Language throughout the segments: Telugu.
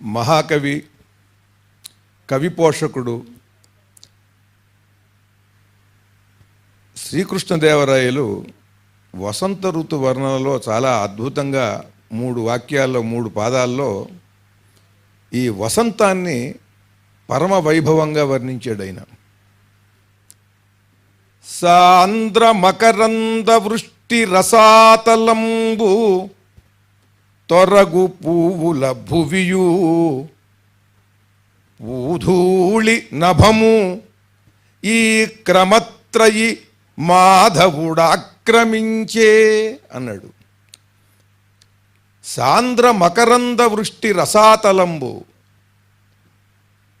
మహాకవి కవి పోషకుడు శ్రీకృష్ణదేవరాయలు వసంత ఋతు వర్ణనలో చాలా అద్భుతంగా మూడు వాక్యాల్లో మూడు పాదాల్లో ఈ వసంతాన్ని పరమ వైభవంగా వర్ణించాడు ఆయన సాంద్ర మకరంద వృష్టి రసాతలంబు తొరగు పువ్వుల భువియు. ఊధూళి నభము. ఈ క్రమత్రయి మాధవుడాక్రమించే అన్నాడు. సాంద్ర మకరంద వృష్టి రసాతలంబు.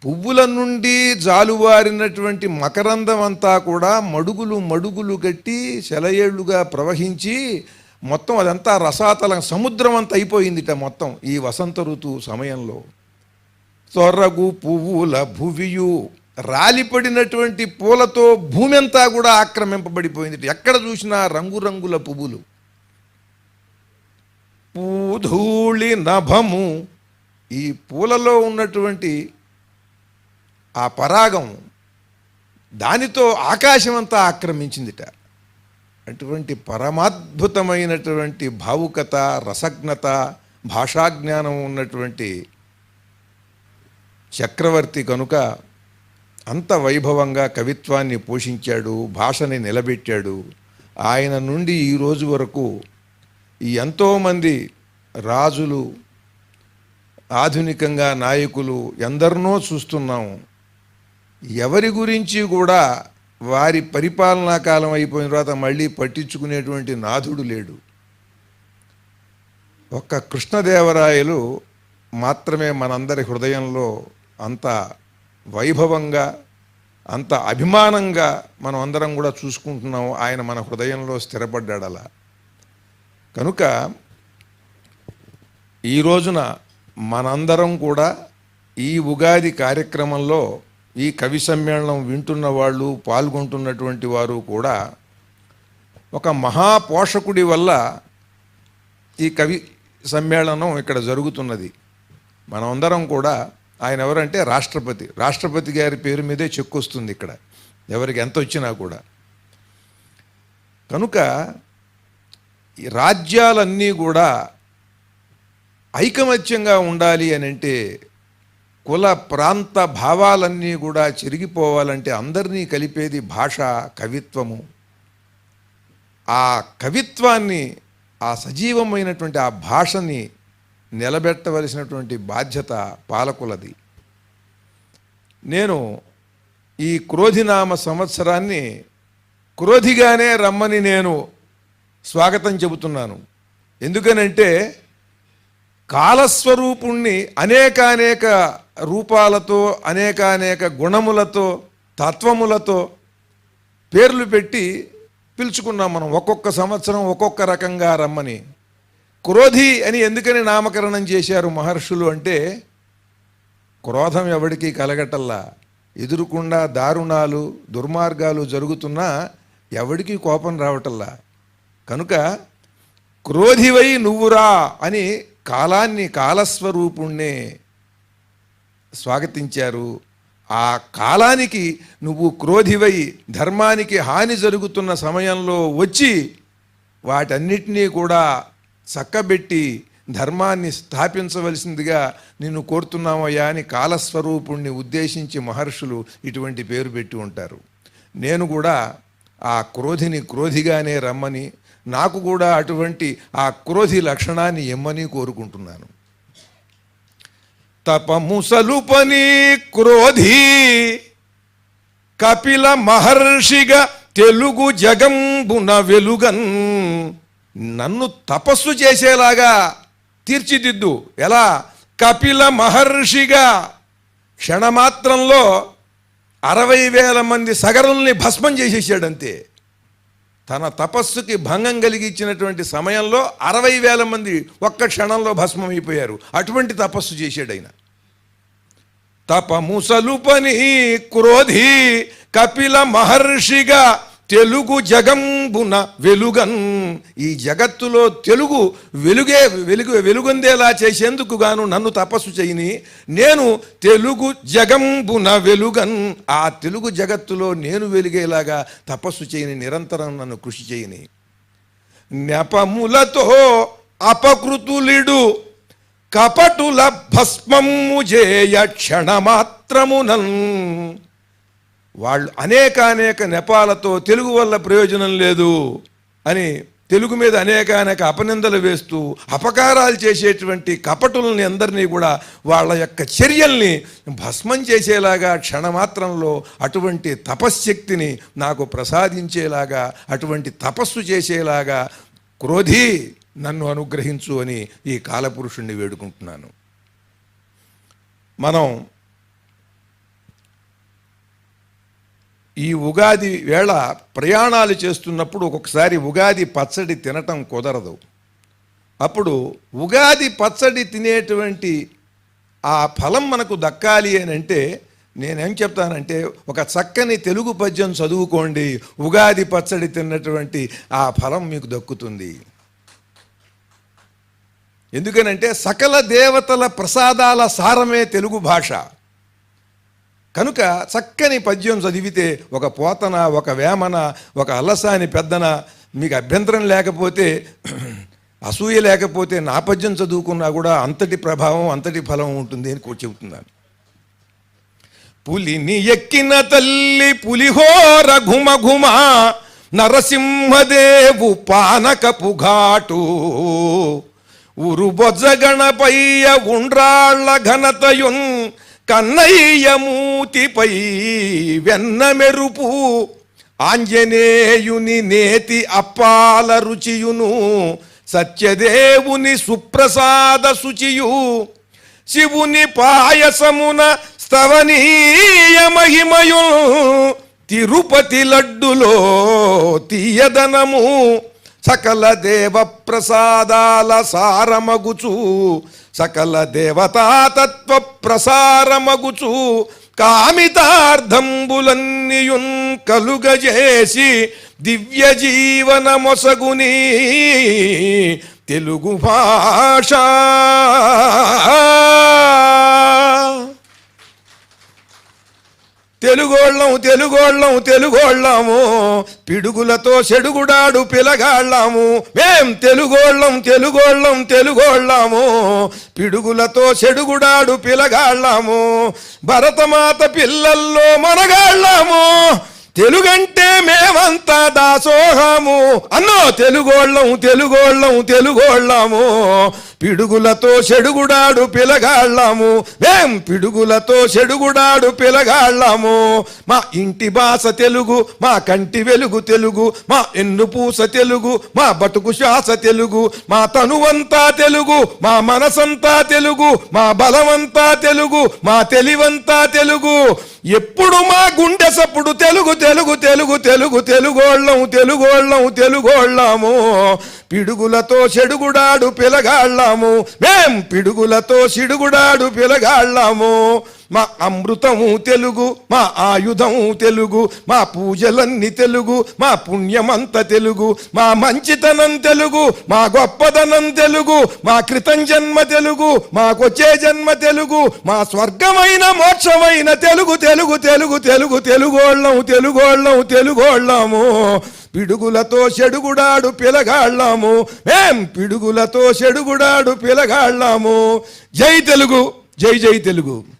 పువ్వుల నుండి జాలువారినటువంటి మకరందం అంతా కూడా మడుగులు మడుగులు గట్టి శలయేళ్ళుగా ప్రవహించి మొత్తం అదంతా రసాతలం సముద్రం అంత అయిపోయిందిట మొత్తం ఈ వసంత ఋతువు సమయంలో. తొరగు పువ్వుల భువియు రాలిపడినటువంటి పూలతో భూమి అంతా కూడా ఆక్రమింపబడిపోయింది ఎక్కడ చూసినా రంగురంగుల పువ్వులు. పూధూళి నభము ఈ పూలలో ఉన్నటువంటి ఆ పరాగం దానితో ఆకాశమంతా ఆక్రమించిందిట. అటువంటి పరమాద్భుతమైనటువంటి భావుకత రసజ్ఞత భాషాజ్ఞానం ఉన్నటువంటి చక్రవర్తి కనుక అంత వైభవంగా కవిత్వాన్ని పోషించాడు భాషని నిలబెట్టాడు. ఆయన నుండి ఈ రోజు వరకు ఎంతోమంది రాజులు ఆధునికంగా నాయకులు ఎందరినో చూస్తున్నాం. ఎవరి గురించి కూడా వారి పరిపాలనా కాలం అయిపోయిన తర్వాత మళ్ళీ పట్టించుకునేటువంటి నాథుడు లేడు. ఒక్క కృష్ణదేవరాయలు మాత్రమే మనందరి హృదయంలో అంత వైభవంగా అంత అభిమానంగా మనం అందరం కూడా చూసుకుంటున్నాం ఆయన మన హృదయంలో స్థిరపడ్డాడు అలా. కనుక ఈ రోజున మనందరం కూడా ఈ ఉగాది కార్యక్రమంలో ఈ కవి సమ్మేళనం వింటున్న వాళ్ళు పాల్గొంటున్నటువంటి వారు కూడా ఒక మహాపోషకుడి వల్ల ఈ కవి సమ్మేళనం ఇక్కడ జరుగుతున్నది. మనమందరం కూడా ఆయన ఎవరంటే రాష్ట్రపతి. రాష్ట్రపతి గారి పేరు మీదే చెక్కు వస్తుంది ఇక్కడ. ఎవరికి ఎంత వచ్చినా కూడా. కనుక ఈ రాజ్యాలన్నీ కూడా ఐకమత్యంగా ఉండాలి అని అంటే కుల ప్రాంత భావాలన్నీ కూడా చెరిగిపోవాలంటే అందరినీ కలిపేది భాష కవిత్వము. ఆ కవిత్వాన్ని ఆ సజీవమైనటువంటి ఆ భాషని నిలబెట్టవలసినటువంటి బాధ్యత పాలకులది. నేను ఈ క్రోధినామ సంవత్సరాన్ని క్రోధిగానే రమ్మని నేను స్వాగతం చెబుతున్నాను. ఎందుకనంటే కాలస్వరూపుణ్ణి అనేకానేక రూపాలతో అనేకానేక గుణములతో తత్వములతో పేర్లు పెట్టి పిలుచుకున్నాం మనం. ఒక్కొక్క సంవత్సరం ఒక్కొక్క రకంగా రమ్మని. క్రోధి అని ఎందుకని నామకరణం చేశారు మహర్షులు అంటే క్రోధం ఎవడికి కలగటల్లా. ఎదురుకుండా దారుణాలు దుర్మార్గాలు జరుగుతున్నా ఎవడికి కోపం రావటల్లా. కనుక క్రోధివై నువ్వురా అని కాలాన్ని కాలస్వరూపుణ్ణే స్వాగతించారు. ఆ కాలానికి నువ్వు క్రోధివై ధర్మానికి హాని జరుగుతున్న సమయంలో వచ్చి వాటన్నిటినీ కూడా చక్కబెట్టి ధర్మాన్ని స్థాపించవలసిందిగా నిన్ను కోరుతున్నామయ్యా అని కాలస్వరూపుణ్ణి ఉద్దేశించి మహర్షులు ఇటువంటి పేరు పెట్టి ఉంటారు. నేను కూడా ఆ క్రోధిని క్రోధిగానే రమ్మని నాకు కూడా అటువంటి ఆ క్రోధి లక్షణాన్ని ఇమ్మని కోరుకుంటున్నాను. తపముసలుపని క్రోధి కపిల మహర్షిగా తెలుగు జగంబున వెలుగన్ నన్ను తపస్సు చేసేలాగా తీర్చిదిద్దు. ఎలా? కపిల మహర్షిగా క్షణమాత్రంలో అరవై వేల మంది సగరుల్ని భస్మం చేసేసాడంతే. తన తపస్సుకి భంగం కలిగించినటువంటి సమయంలో అరవై వేల మంది ఒక్క క్షణంలో భస్మం అయిపోయారు అటువంటి తపస్సు చేశాడు ఆయన. తపముసలుపని క్రోధి కపిల మహర్షిగా తెలుగు జగంబున వెలుగన్. ఈ జగత్తులో తెలుగు వెలుగే వెలుగు వెలుగొందేలా చేసేందుకు గాను నన్ను తపస్సు చేయని నేను తెలుగు జగంబున వెలుగన్. ఆ తెలుగు జగత్తులో నేను వెలిగేలాగా తపస్సు చేయని నిరంతరం నన్ను కృషి చేయని. నెపములతో అపకృతులిడు కపటుల భస్మము చేయ క్షణమాత్రమునన్. వాళ్ళు అనేక అనేక నెపాలతో తెలుగు వల్ల ప్రయోజనం లేదు అని తెలుగు మీద అనేక అనేక అపనిందలు వేస్తూ అపకారాలు చేసేటువంటి కపటుల్ని అందరినీ కూడా వాళ్ళ యొక్క చర్యల్ని భస్మం చేసేలాగా క్షణమాత్రంలో అటువంటి తపశ్శక్తిని నాకు ప్రసాదించేలాగా అటువంటి తపస్సు చేసేలాగా క్రోధి నన్ను అనుగ్రహించు అని ఈ కాలపురుషుణ్ణి వేడుకుంటున్నాను. మనం ఈ ఉగాది వేళ ప్రయాణాలు చేస్తున్నప్పుడు ఒక్కొక్కసారి ఉగాది పచ్చడి తినటం కుదరదు. అప్పుడు ఉగాది పచ్చడి తినేటువంటి ఆ ఫలం మనకు దక్కాలి అని అంటే నేనేం చెప్తానంటే ఒక చక్కని తెలుగు పద్యం చదువుకోండి. ఉగాది పచ్చడి తిన్నటువంటి ఆ ఫలం మీకు దక్కుతుంది. ఎందుకనంటే సకల దేవతల ప్రసాదాల సారమే తెలుగు భాష. కనుక చక్కని పద్యం చదివితే ఒక పోతన ఒక వేమన ఒక అలసాని పెద్దన మీకు అభ్యంతరం లేకపోతే అసూయ లేకపోతే నా పద్యం చదువుకున్నా కూడా అంతటి ప్రభావం అంతటి ఫలం ఉంటుంది అని చెబుతున్నాను. పులిని ఎక్కిన తల్లి పులిహోర ఘుమ ఘుమ నరసింహదేవు పానకపు ఘాటు. ఉరుబొజ్జగణపయ్య ఉండ్రాళ్ళ ఘనతయున్ కన్నయ్య మూతిపై వెన్న మెరుపు. ఆంజనేయుని నేతి అప్పాల రుచియును సత్యదేవుని సుప్రసాద శుచియు. శివుని పాయసమున స్తవనీయ మహిమయు తిరుపతి లడ్డులో తీయదనము. సకల దేవ ప్రసాదాల సారమగుచు సకల దేవతాతత్వ ప్రసారమగుచు కామితార్థంబులన్నియున్ కలుగజేసి దివ్య జీవన మొసగుని తెలుగు భాష తెలుగోళ్ళం తెలుగోళ్ళం తెలుగోళ్ళము. పిడుగులతో చెడుగుడాడు పిలగాళ్ళము. మేం తెలుగోళ్ళం తెలుగోళ్ళం తెలుగోళ్ళము. పిడుగులతో చెడుగుడాడు పిలగాళ్ళము. భరతమాత పిల్లల్లో మనగాళ్ళము. తెలుగంటే మేమంతా దాసోహము. అన్నో తెలుగోళ్ళం తెలుగోళ్ళం తెలుగోళ్ళము. పిడుగులతో చెడుగుడాడు పిలగాళ్ళము. మేం పిడుగులతో చెడుగుడాడు పిలగాళ్ళము. మా ఇంటి భాష తెలుగు మా కంటి వెలుగు తెలుగు మా ఎన్ను పూస తెలుగు మా బతుకు శ్వాస తెలుగు మా తనువంతా తెలుగు మా మనసంతా తెలుగు మా బలమంతా తెలుగు మా తెలివంతా తెలుగు. ఎప్పుడు మా గుండె సప్పుడు తెలుగు తెలుగు తెలుగు తెలుగు తెలుగోళ్ళం తెలుగోళ్ళం తెలుగోళ్ళము. పిడుగులతో చెడుగుడాడు పిలగాళ్ళము. మేం పిడుగులతో సిడుగుడాడు పిలగాళ్ళము. మా అమృతము తెలుగు మా ఆయుధము తెలుగు మా పూజలన్నీ తెలుగు మా పుణ్యమంత తెలుగు మా మంచితనం తెలుగు మా గొప్పతనం తెలుగు మా క్రితం జన్మ తెలుగు మాకొచ్చే జన్మ తెలుగు మా స్వర్గమైన మోక్షమైన తెలుగు తెలుగు తెలుగు తెలుగు తెలుగోళ్ళము తెలుగోళ్ళము తెలుగోళ్ళము. పిడుగులతో చెడుగుడాడు పిలగాళ్ళాము. మేం పిడుగులతో చెడుగుడాడు పిలగాళ్ళాము. జై తెలుగు జై జై తెలుగు.